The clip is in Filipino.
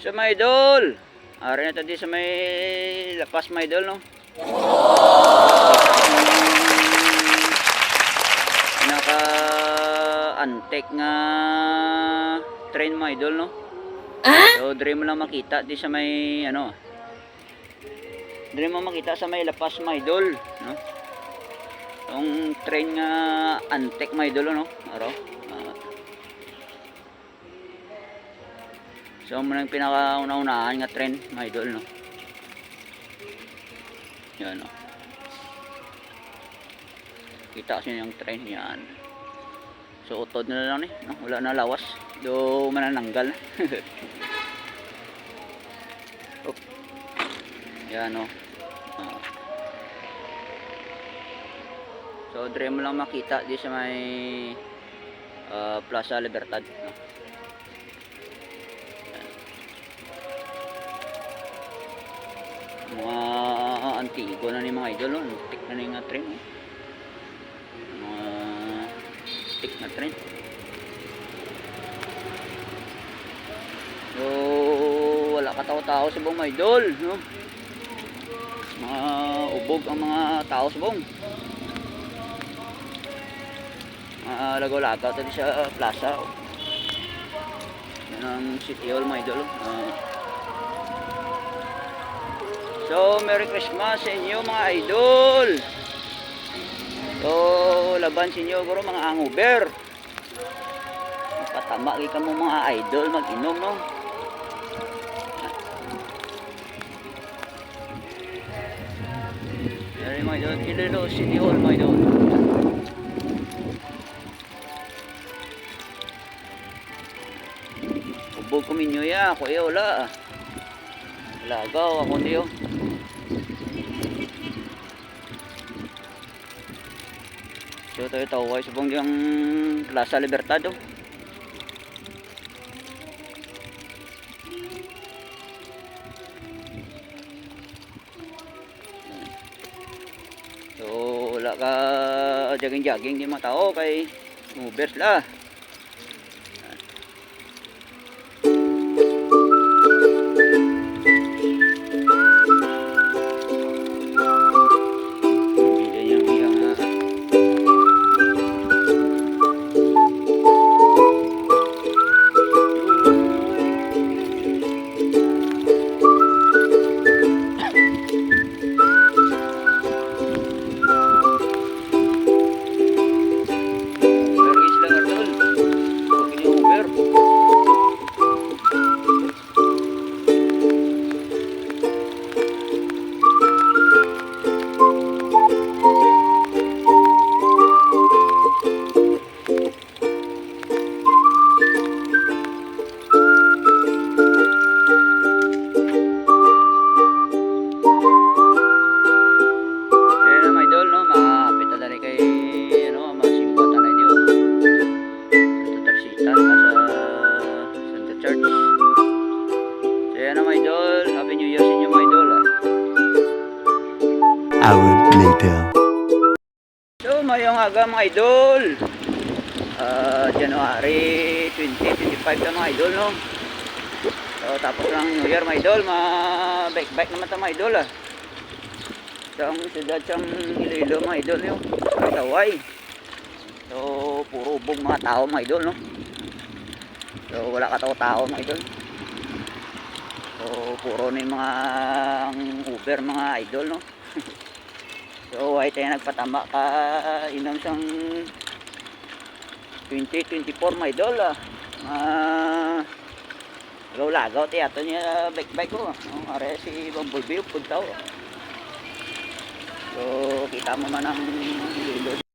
Sa mga idol. Ari na tadi sa may lapas mga idol no. Naka antek nga train mga idol no. So dire mo lang makita di sa may ano. Dire mo makita sa may lapas mga idol no. Yung train nga antek mga idol no. Aro. So mo nang pinakauna-unahan nga trend, mga idol, no. Yan, no. Kita kasi yung trend yan. So utod na lang ni, no? Wala na lawas. Do manananggal. Op. Yan, no. Ah. So dire mo lang makita di sa may ah, Plaza Libertad, no. Mga antigo na ni mga idol no? antik na ni nga train no? mga antik na train so wala ka tao-tao sa buong mga idol no? mga ubog ang mga tao sa buong mga lagaw-lagaw sa plaza oh. yan ang city hall mga idol oh. Ah, So, Merry Christmas sa inyo mga idol. So, laban sa inyo guro mga hangover. Patama ka mo mga idol mag-inom no. Yan mga idol, Kilolo City Hall mga idol. Ubog ko minyo ya, ako eh wala. Lagaw ako niyo. So tayo taway sa banggang Plaza Libertad oh. So wala ka jogging-jogging di mga tao kay movers la. Hour later. So, mayong aga mga idol. Ah, January 2025 na mga idol, no? So, tapos lang New Year mga idol, ma-bike-bike naman ta mga idol, ah. Sa ang siyudad siyang Iloilo mga idol, no? Taway. So, puro ubog mga tao mga idol, no? So, wala ka tao-tao mga idol. So, puro na mga Uber mga idol, no? So, ay tayo nagpatama ka inang sang 2024 my idol ah. Ah, lagaw-lagaw tayo ato niya bike-bike ko. Oh, are si Bumblebee punta ko. So, kita mo man ang ilod.